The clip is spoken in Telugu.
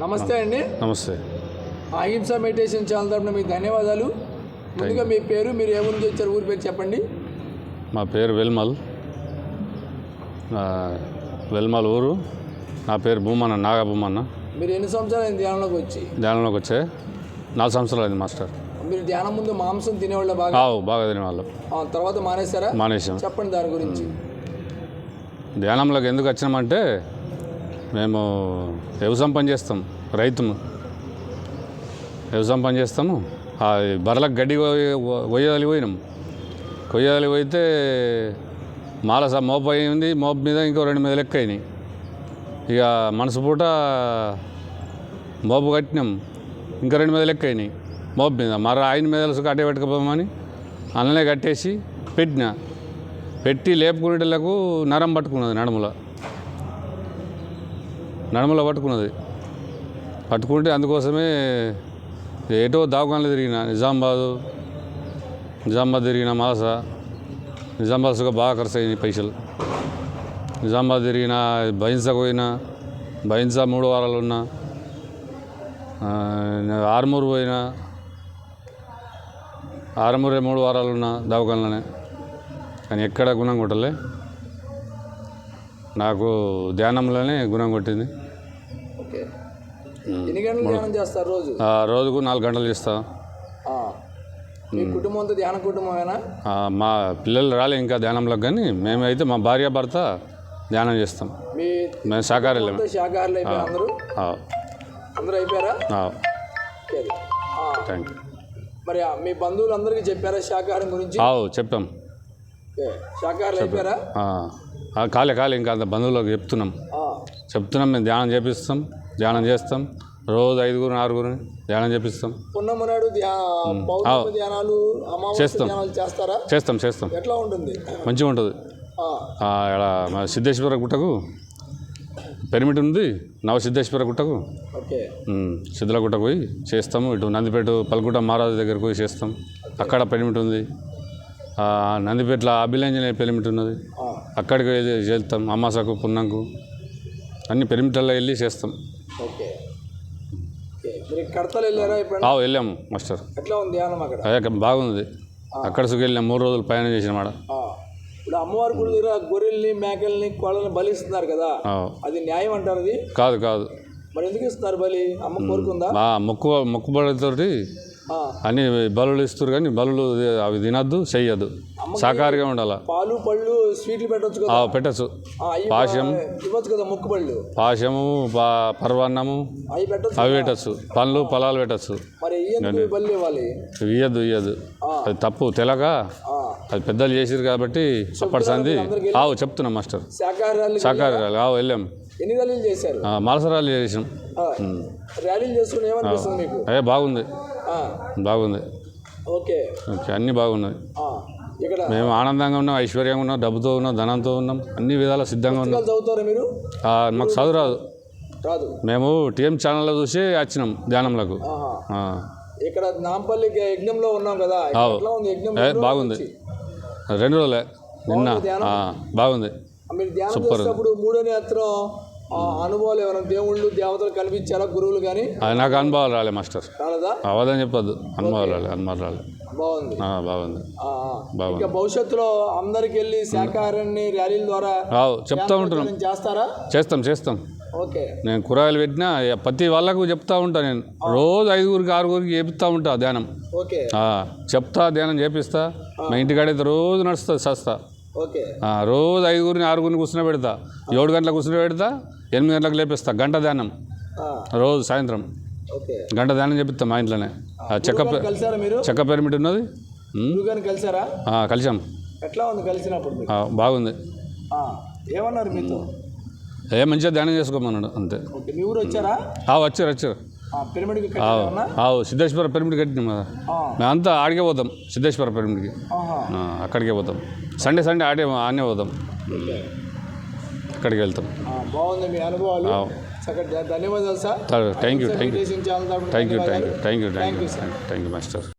నమస్తే అండి. నమస్తే. అహింస మెడిటేషన్ ఛానల్ తరపున మీకు ధన్యవాదాలు. ముందుగా మీ పేరు మీరు ఏ ఊరు నుంచి వచ్చారు ఊరి పేరు చెప్పండి. మా పేరు వెల్మల్. వెల్మల్ ఊరు. నా పేరు భూమన్న నాగా భూమన్న మీరు ఎన్ని సంవత్సరాలు అయింది ధ్యానంలోకి వచ్చి? ధ్యానంలోకి వచ్చే నాలుగు సంవత్సరాలు అయింది మాస్టర్. మీరు ధ్యానం ముందు మాంసం తినేవాళ్ళ బాగా? బాగా తినే వాళ్ళు ఆ, తర్వాత మానేశారా? మానేసాం చెప్పండి దాని గురించి. ధ్యానంలోకి ఎందుకు వచ్చినామంటే మేము వ్యవసాయం పని చేస్తాం రైతుము. వ్యవసాయం పని చేస్తాము. ఆ బర్రెలకు గడ్డి కొయ్యాలి పోయినాం. కొయ్యాలి పోయితే మాల మోపు అయింది మోపు మీద ఇంకో రెండు మీద లెక్క అయినాయి. ఇక మనసు పూట మోపు కట్టినాం ఇంకా రెండు మీద లెక్క అయినాయి. మోపు మీద మరి ఆయన మీద కట్టే పెట్టుకుపోమని అన్ననే కట్టేసి పెట్టిన. పెట్టి లేపుకునేటలకు నరం పట్టుకున్నది నడుముల. నడమలో పట్టుకున్నది. పట్టుకుంటే అందుకోసమే ఏటో దావకాన్లు తిరిగిన. నిజామాబాదు నిజామాబాద్ తిరిగిన మాస నిజామాబాద్గా బాగా ఖర్చు అయినాయి పైసలు. నిజామాబాద్ తిరిగిన బైన్సాకు పోయినా బైన్సా మూడు వారాలు ఉన్నా ఆరుమూరు పోయినా ఆర్మూరే మూడు వారాలు ఉన్నా దవాఖానలోనే. కానీ ఎక్కడ గుణం కొట్టలే. నాకు ధ్యానంలోనే గుణం కొట్టింది. ఎన్ని గంటలు ధ్యానం చేస్తారు రోజు? రోజుకు నాలుగు గంటలు చేస్తా. మీ కుటుంబంతో ధ్యాన కుటుంబమేనా? మా పిల్లలు రాలే ఇంకా ధ్యానంలోకి కానీ మేమైతే మా భార్య భర్త ధ్యానం చేస్తాం. మీ మేము శాకాహారం శాకాహారులు అయిపోయారు అందరూ? అందరూ అయిపోయారా? థ్యాంక్ యూ మరి మీ బంధువులందరికీ చెప్పారా శాకాహారం గురించి? చెప్పాం. శాకాహారులు అయిపోయారా? ఆ, ఆ, కాలే కాలే ఇంకా అంత బంధువులకు చెప్తున్నాం. చెప్తున్నాం మేము ధ్యానం చేపిస్తాం. ధ్యానం చేస్తాం. రోజు ఐదుగురు ఆరుగురు ధ్యానం చేపిస్తాం. పున్నమ్మ నాడు ధ్యా పౌర్ణమి ధ్యానాలు చేస్తాం. చేస్తారా? చేస్తాం చేస్తాం. ఎట్లా ఉంటుంది? మంచిగా ఉంటుంది. ఇక్కడ మా సిద్ధేశ్వర గుట్టకు పెరిమిట్ ఉంది. నవ సిద్ధేశ్వర గుట్టకు. సిద్ధుల గుట్టకు పోయి చేస్తాము. ఇటు నందిపేట పల్కుట మహారాజు దగ్గరకు పోయి చేస్తాం. అక్కడ పెరిమిట్ ఉంది. ఆ, నందిపేటలో అభిలంజనే పెరిమిట్ ఉన్నది. అక్కడికి వెళ్తాం అమ్మాసకు పున్నంకు. అన్ని పెరిమిటల్లో వెళ్ళి చేస్తాం. కడతలు వెళ్ళారా ఇప్పుడు వెళ్ళాము మాస్టర్. ఎట్లా ఉంది అక్కడ? బాగుంది. అక్కడ సుఖ వెళ్ళాం మూడు రోజులు ప్రయాణం చేసిన మాట ఇప్పుడు అమ్మవారి గుడి దగ్గర గొర్రెల్ని మేకల్ని కోళ్ళని బలి ఇస్తున్నారు కదా అది న్యాయం అంటారు అది? కాదు కాదు. మరి ఎందుకు ఇస్తున్నారు బలి? అమ్మ కోరుకుందా? మొక్కు మొక్కుబడితోటి అన్ని బలులు ఇస్తారు కానీ బలులు అవి తినద్దు చెయ్యద్దు. శాకాహారిగా ఉండాలి? పాలు పళ్ళు స్వీట్లు పెట్టొచ్చు పెట్టచ్చు. పాశం. ఇవ్వచ్చు కదా ముక్కు పళ్ళు పాశము పా పర్వాన్నము అవి పెట్టొచ్చు. పండ్లు పొలాలు పెట్టచ్చు. ఇయ్యద్దు ఇయ్యద్దు అది తప్పు తెలక. అది పెద్దలు చేసిరు కాబట్టి అప్పటి సంది ఆవు చెప్తున్నాం మాస్టర్. శాకాహారాలు ఆవు వెళ్ళాం. ఎన్ని ర్యాలీలు చేశారు? ఆ, మాలసరాలు చేసినాం. ఆ, ర్యాలీలు చేసుకుని ఏమనిపిస్తుంది మీకు? అదే బాగుంది. బాగుంది. ఓకే. ఓకే అన్నీ బాగున్నాయి. మేము ఆనందంగా ఉన్నాం ఐశ్వర్యంగా ఉన్నాం డబ్బుతో ఉన్నాం ధనంతో ఉన్నాం అన్ని విధాల సిద్ధంగా ఉన్నాం. చదువుతారా మీరు? మాకు చదువు రాదు. రాదు. మేము టీఎం ఛానల్లో చూసి వచ్చినాం ధ్యానంలోకి. ఇక్కడ నాంపల్లి యజ్ఞంలో ఉన్నాం కదా బాగుంది. రెండు రోజులే నిన్న. బాగుంది చేసేటప్పుడు మూడో నేత్రం అనుభవాలు ఎవరైనా దేవుళ్ళు దేవతలు కనిపించారా గురువులు కానీ అది నాకు అనుభవాలు రాలే మాస్టర్. అవదని చెప్పొద్దు. అనుభవాలు రాలే అనుభవాలు రాలే. బాగుంది. బాగుంది. భవిష్యత్తులో అందరికి వెళ్ళి శాకాహారాన్ని ర్యాలీల ద్వారా చెప్తా ఉంటున్నాం. చేస్తారా? చేస్తాం చేస్తాం. ఓకే. నేను కూరగాయలు పెట్టినా ప్రతి వాళ్ళకు చెప్తా ఉంటా నేను. రోజు ఐదుగురికి ఆరుగురికి చెప్తా ఉంటా ధ్యానం. ఓకే. చెప్తా ధ్యానం చేపిస్తా. మా ఇంటికాడైతే రోజు ఓకే ఆ, రోజు ఐదుగురిని ఆరుగురిని కూర్చుని పెడతా. ఏడు గంటలకు కూర్చుని పెడతా ఎనిమిది గంటలకు లేపిస్తా. గంట ధ్యానం. రోజు సాయంత్రం. గంట ధ్యానం చేపిస్తా మా ఇంట్లోనే. చెక్క పె- గురువుగారిని కలిసారా మీరు? చెక్క పిరమిడ్ ఉన్నది? కలిసారా? కలిసాం. ఎట్లా ఉంది కలిసినప్పుడు బాగుంది. ఏమన్నారు మీతో? ఏ మంచిగా ధ్యానం చేసుకోమన్నాడు అంతే. వచ్చారా? వచ్చారు వచ్చారు. సిద్ధేశ్వర పిరమిడ్ కట్టినాం కదా. మేమంతా ఆడికే పోతాం సిద్ధేశ్వర పిరమిడ్కి. అక్కడికే పోతాం. సండే సండే ఆడే ఆడనే పోతాం. అక్కడికి వెళ్తాం. బాగుంది మీ అనుభవాలు. ధన్యవాదాలు sir. Thank you thank you thank you thank. You thank you thank you. Thank you master.